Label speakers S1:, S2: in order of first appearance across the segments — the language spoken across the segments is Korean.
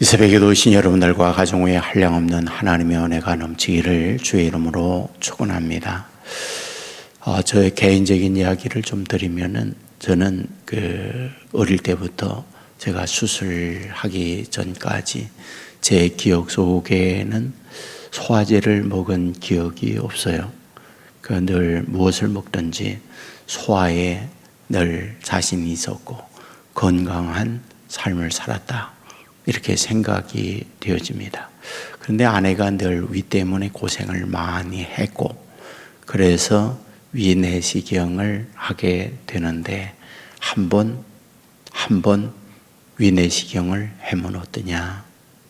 S1: 이 새벽에도 오신 여러분들과 가정 외에 한량없는 하나님의 은혜가 넘치기를 주의 이름으로 축원합니다. 어, 저의 개인적인 이야기를 좀 드리면은 저는 그 어릴 때부터 제가 수술하기 전까지 제 기억 속에는 소화제를 먹은 기억이 없어요. 그늘 무엇을 먹든지 소화에 늘 자신이 있었고 건강한 삶을 살았다. 이렇게 생각이 되어집니다. 그런데 아내가 늘 위 때문에 고생을 많이 했고, 그래서 위 내시경을 하게 되는데, 한 번, 한 번 위 내시경을 해면 어떠냐.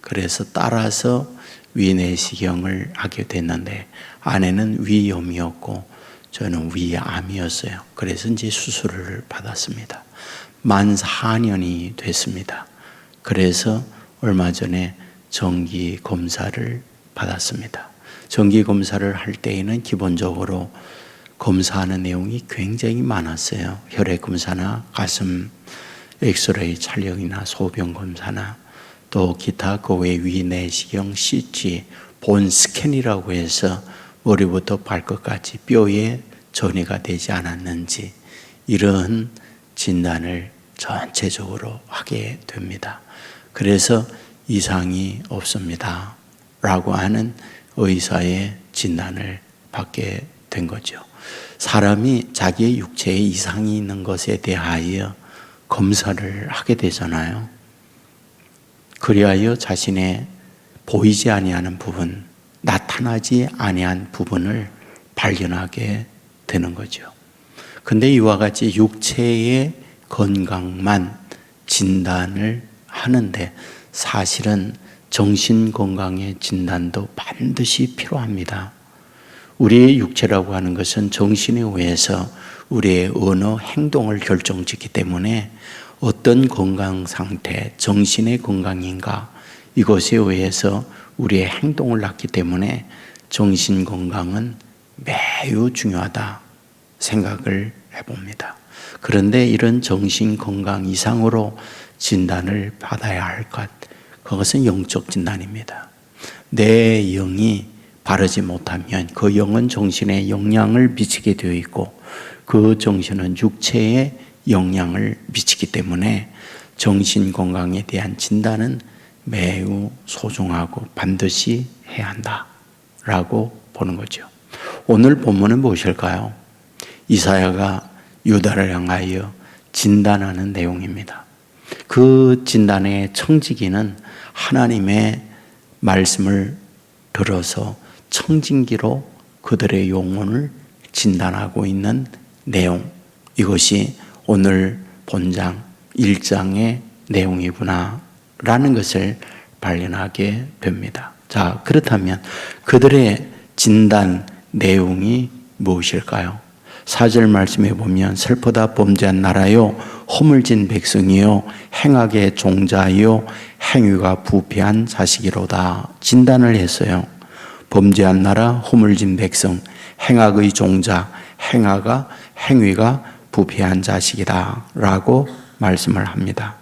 S1: 그래서 따라서 위 내시경을 하게 됐는데, 아내는 위염이었고, 저는 위암이었어요. 그래서 이제 수술을 받았습니다. 만 4년이 됐습니다. 그래서 얼마 전에 정기 검사를 받았습니다. 정기 검사를 할 때에는 기본적으로 검사하는 내용이 굉장히 많았어요. 혈액 검사나 가슴 엑스레이 촬영이나 소변 검사나 또 기타 그 외 위내시경 CT 본 스캔이라고 해서 머리부터 발끝까지 뼈에 전이가 되지 않았는지 이런 진단을 전체적으로 하게 됩니다. 그래서 이상이 없습니다. 라고 하는 의사의 진단을 받게 된 거죠. 사람이 자기의 육체에 이상이 있는 것에 대하여 검사를 하게 되잖아요. 그리하여 자신의 보이지 아니하는 부분, 나타나지 아니한 부분을 발견하게 되는 거죠. 근데 이와 같이 육체의 건강만 진단을 하는데 사실은 정신 건강의 진단도 반드시 필요합니다. 우리의 육체라고 하는 것은 정신에 의해서 우리의 언어, 행동을 결정짓기 때문에 어떤 건강 상태, 정신의 건강인가 이것에 의해서 우리의 행동을 낳기 때문에 정신 건강은 매우 중요하다 생각을 해봅니다. 그런데 이런 정신 건강 이상으로 진단을 받아야 할 것, 그것은 영적 진단입니다. 내 영이 바르지 못하면 그 영은 정신에 영향을 미치게 되어 있고 그 정신은 육체에 영향을 미치기 때문에 정신 건강에 대한 진단은 매우 소중하고 반드시 해야 한다. 라고 보는 거죠. 오늘 본문은 무엇일까요? 이사야가 유다를 향하여 진단하는 내용입니다. 그 진단의 청지기는 하나님의 말씀을 들어서 청진기로 그들의 영혼을 진단하고 있는 내용. 이것이 오늘 본장 1장의 내용이구나. 라는 것을 발견하게 됩니다. 자, 그렇다면 그들의 진단 내용이 무엇일까요? 4절 말씀에 보면 슬프다 범죄한 나라요. 허물진 백성이요. 행악의 종자요. 행위가 부패한 자식이로다. 진단을 했어요. 범죄한 나라 허물진 백성. 행악의 종자. 행하가 행위가 부패한 자식이다라고 말씀을 합니다.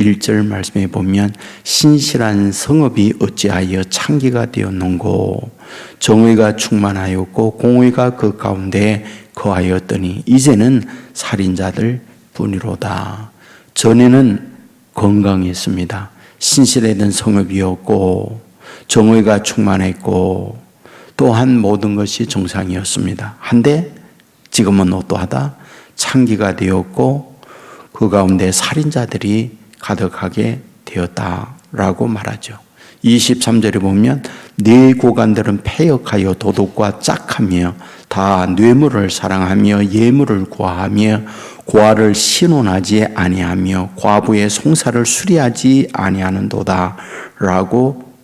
S1: 21절 말씀에 보면 신실한 성읍이 어찌하여 창기가 되었는고 정의가 충만하였고 공의가 그 가운데 거하였더니 이제는 살인자들 뿐이로다. 전에는 건강했습니다. 신실했던 성읍이었고 정의가 충만했고 또한 모든 것이 정상이었습니다. 한데 지금은 어떠하다? 창기가 되었고 그 가운데 살인자들이 가득하게 되었다라고 말하죠. 23절에 보면 네 고관들은 폐역하여 도둑과 짝하며 다 뇌물을 사랑하며 예물을 구하며 고아를 신혼하지 아니하며 과부의 송사를 수리하지 아니하는도다라고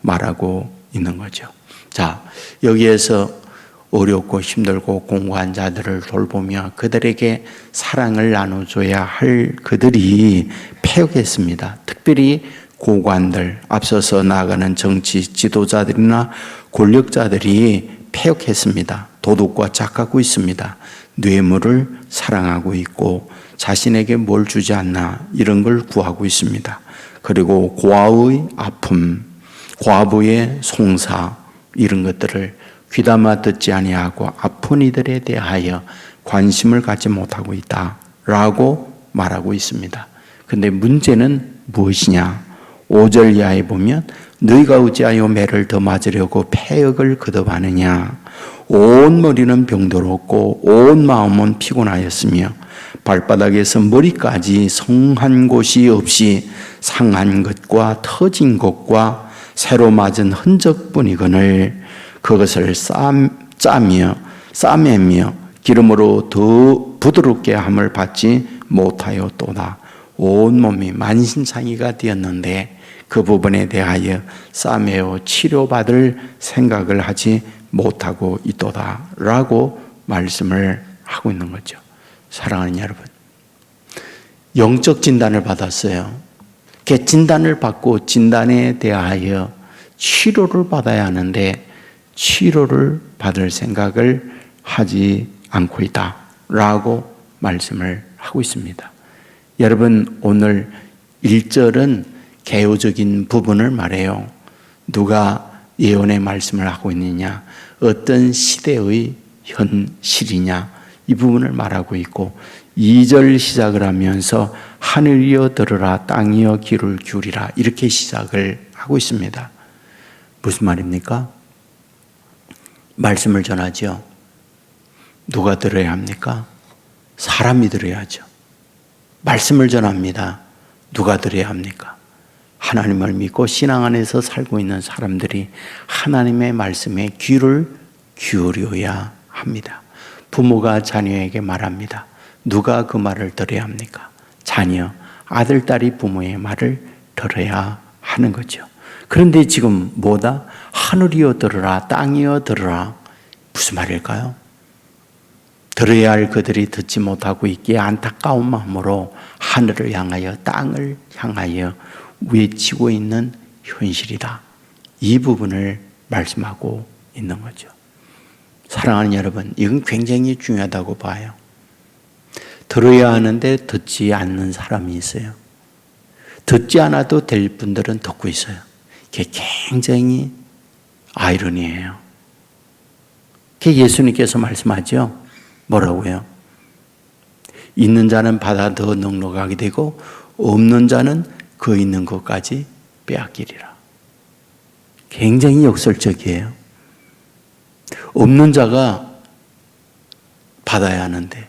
S1: 말하고 있는 거죠. 자, 여기에서 어렵고 힘들고 공고한 자들을 돌보며 그들에게 사랑을 나눠줘야 할 그들이 폐역했습니다. 특별히 고관들, 앞서서 나아가는 정치 지도자들이나 권력자들이 폐역했습니다. 도둑과 착하고 있습니다. 뇌물을 사랑하고 있고 자신에게 뭘 주지 않나 이런 걸 구하고 있습니다. 그리고 고아의 아픔, 과부의 송사 이런 것들을 귀담아 듣지 아니하고 아픈 이들에 대하여 관심을 갖지 못하고 있다라고 말하고 있습니다. 근데 문제는 무엇이냐? 5절 이하에 보면 너희가 어찌하여 매를 더 맞으려고 폐역을 거듭하느냐? 온 머리는 병들었고 온 마음은 피곤하였으며 발바닥에서 머리까지 성한 곳이 없이 상한 것과 터진 것과 새로 맞은 흔적뿐이거늘 그것을 쌈, 짜며 싸매며 기름으로 더 부드럽게 함을 받지 못하였도다. 온몸이 만신창이가 되었는데 그 부분에 대하여 싸매어 치료받을 생각을 하지 못하고 있도다. 라고 말씀을 하고 있는 거죠. 사랑하는 여러분. 영적 진단을 받았어요. 그 진단을 받고 진단에 대하여 치료를 받아야 하는데 치료를 받을 생각을 하지 않고 있다. 라고 말씀을 하고 있습니다. 여러분, 오늘 1절은 개요적인 부분을 말해요. 누가 예언의 말씀을 하고 있느냐, 어떤 시대의 현실이냐, 이 부분을 말하고 있고, 2절 시작을 하면서 하늘이여 들으라, 땅이여 귀를 기울이라, 이렇게 시작을 하고 있습니다. 무슨 말입니까? 말씀을 전하죠. 누가 들어야 합니까? 사람이 들어야죠. 말씀을 전합니다. 누가 들어야 합니까? 하나님을 믿고 신앙 안에서 살고 있는 사람들이 하나님의 말씀에 귀를 기울여야 합니다. 부모가 자녀에게 말합니다. 누가 그 말을 들어야 합니까? 자녀, 아들, 딸이 부모의 말을 들어야 하는 거죠. 그런데 지금 뭐다? 하늘이여 들으라, 땅이여 들으라. 무슨 말일까요? 들어야 할 그들이 듣지 못하고 있기에 안타까운 마음으로 하늘을 향하여 땅을 향하여 외치고 있는 현실이다. 이 부분을 말씀하고 있는 거죠. 사랑하는 여러분, 이건 굉장히 중요하다고 봐요. 들어야 하는데 듣지 않는 사람이 있어요. 듣지 않아도 될 분들은 듣고 있어요. 그게 굉장히 아이러니예요. 그 예수님께서 말씀하죠. 뭐라고요? 있는 자는 받아 더 넉넉하게 되고 없는 자는 그 있는 것까지 빼앗기리라. 굉장히 역설적이에요. 없는 자가 받아야 하는데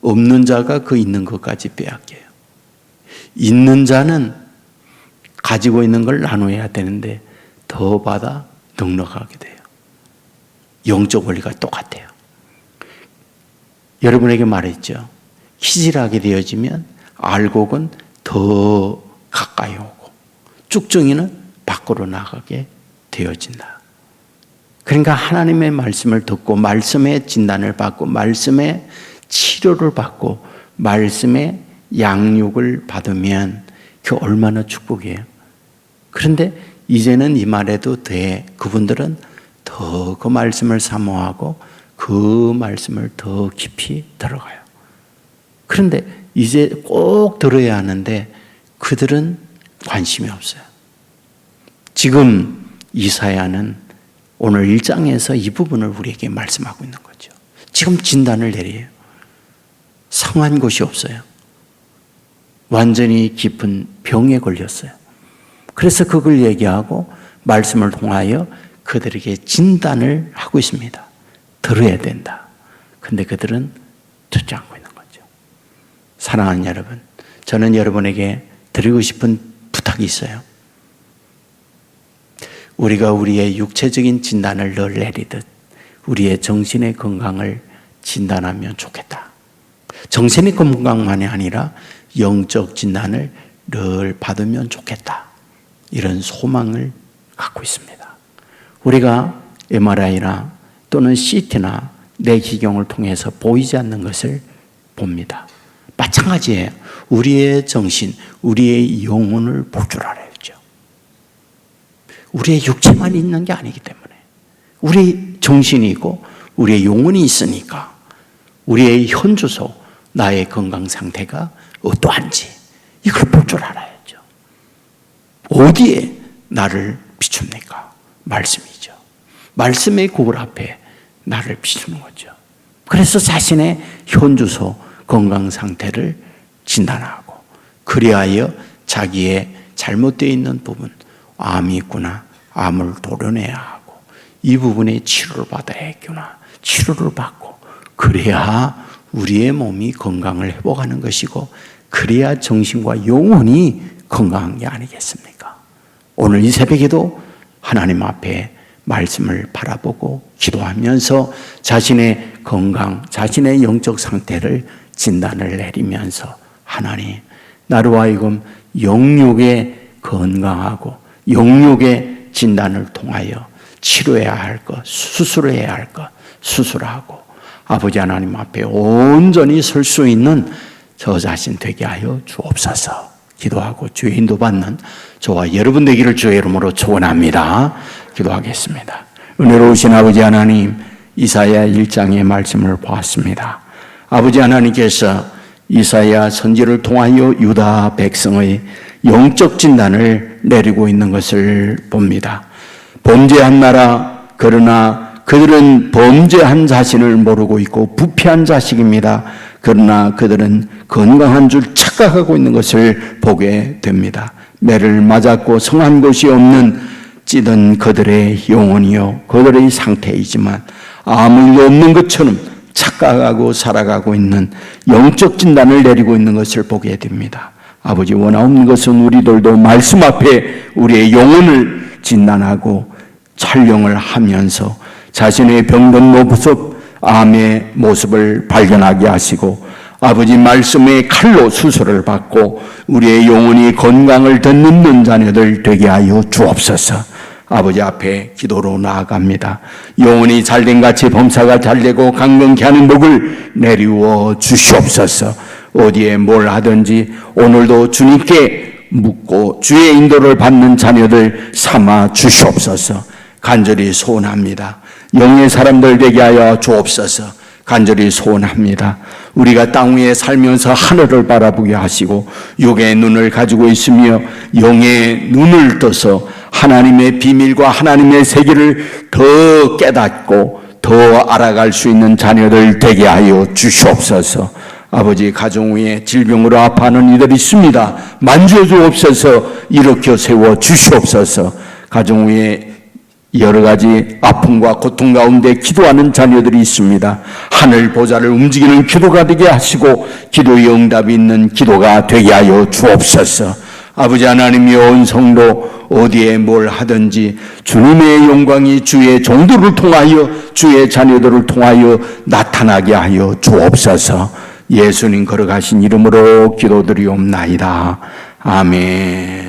S1: 없는 자가 그 있는 것까지 빼앗겨요. 있는 자는 가지고 있는 걸 나눠야 되는데 더 받아 넉넉하게 돼요. 영적 원리가 똑같아요. 여러분에게 말했죠. 희질하게 되어지면 알곡은 더 가까이 오고 쭉정이는 밖으로 나가게 되어진다. 그러니까 하나님의 말씀을 듣고 말씀의 진단을 받고 말씀의 치료를 받고 말씀의 양육을 받으면 그 얼마나 축복이에요. 그런데 이제는 이 말에도 돼. 그분들은 더 그 말씀을 사모하고 그 말씀을 더 깊이 들어가요. 그런데 이제 꼭 들어야 하는데 그들은 관심이 없어요. 지금 이사야는 오늘 1장에서 이 부분을 우리에게 말씀하고 있는 거죠. 지금 진단을 내려요. 성한 곳이 없어요. 완전히 깊은 병에 걸렸어요. 그래서 그걸 얘기하고 말씀을 통하여 그들에게 진단을 하고 있습니다. 들어야 된다. 근데 그들은 듣지 않고 있는 거죠. 사랑하는 여러분, 저는 여러분에게 드리고 싶은 부탁이 있어요. 우리가 우리의 육체적인 진단을 늘 내리듯 우리의 정신의 건강을 진단하면 좋겠다. 정신의 건강만이 아니라 영적 진단을 늘 받으면 좋겠다. 이런 소망을 갖고 있습니다. 우리가 MRI나 또는 CT나 내기경을 통해서 보이지 않는 것을 봅니다. 마찬가지예요. 우리의 정신, 우리의 영혼을 볼 줄 알아야죠. 우리의 육체만 있는 게 아니기 때문에. 우리 정신이 있고, 우리의 영혼이 있으니까, 우리의 현주소, 나의 건강 상태가 어떠한지, 이걸 볼 줄 알아야죠. 어디에 나를 비춥니까? 말씀이죠. 말씀의 그걸 앞에 나를 비추는 거죠. 그래서 자신의 현주소 건강 상태를 진단하고 그리하여 자기의 잘못되어 있는 부분 암이 있구나 암을 도려내야 하고 이 부분에 치료를 받아야겠구나 치료를 받고 그래야 우리의 몸이 건강을 회복하는 것이고 그래야 정신과 영혼이 건강한 게 아니겠습니까? 오늘 이 새벽에도 하나님 앞에 말씀을 바라보고 기도하면서 자신의 건강, 자신의 영적 상태를 진단을 내리면서 하나님, 나로 하여금 영육의 건강하고 영육의 진단을 통하여 치료해야 할 것, 수술해야 할 것, 수술하고 아버지 하나님 앞에 온전히 설 수 있는 저 자신 되게 하여 주옵소서. 기도하고 주의 인도 받는 저와 여러분 되기를 주의 이름으로 축원합니다. 기도하겠습니다. 은혜로우신 아버지 하나님, 이사야 1장의 말씀을 보았습니다. 아버지 하나님께서 이사야 선지를 통하여 유다 백성의 영적 진단을 내리고 있는 것을 봅니다. 범죄한 나라 그러나 그들은 범죄한 자신을 모르고 있고 부패한 자식입니다. 그러나 그들은 건강한 줄 착각하고 있는 것을 보게 됩니다. 매를 맞았고 성한 것이 없는 찌든 그들의 영혼이요 그들의 상태이지만 아무 일 없는 것처럼 착각하고 살아가고 있는 영적 진단을 내리고 있는 것을 보게 됩니다. 아버지 원하옵는 것은 우리들도 말씀 앞에 우리의 영혼을 진단하고 촬영을 하면서 자신의 병든 모습, 암의 모습을 발견하게 하시고 아버지 말씀의 칼로 수술을 받고 우리의 영혼이 건강을 듣는 자녀들 되게 하여 주옵소서. 아버지 앞에 기도로 나아갑니다. 영혼이 잘된 같이 범사가 잘되고 강건케 하는 복을 내리워 주시옵소서. 어디에 뭘 하든지 오늘도 주님께 묻고 주의 인도를 받는 자녀들 삼아 주시옵소서. 간절히 소원합니다. 영의 사람들 되게 하여 주옵소서. 간절히 소원합니다. 우리가 땅 위에 살면서 하늘을 바라보게 하시고 육의 눈을 가지고 있으며 영의 눈을 떠서 하나님의 비밀과 하나님의 세계를 더 깨닫고 더 알아갈 수 있는 자녀들 되게 하여 주시옵소서. 아버지 가정 위에 질병으로 아파하는 이들이 있습니다. 만져 주옵소서. 일으켜 세워 주시옵소서. 가정 위에 여러 가지 아픔과 고통 가운데 기도하는 자녀들이 있습니다. 하늘 보좌를 움직이는 기도가 되게 하시고 기도의 응답이 있는 기도가 되게 하여 주옵소서. 아버지 하나님이 온 성도 어디에 뭘 하든지 주님의 영광이 주의 종도를 통하여 주의 자녀들을 통하여 나타나게 하여 주옵소서. 예수님 걸어가신 이름으로 기도드리옵나이다. 아멘.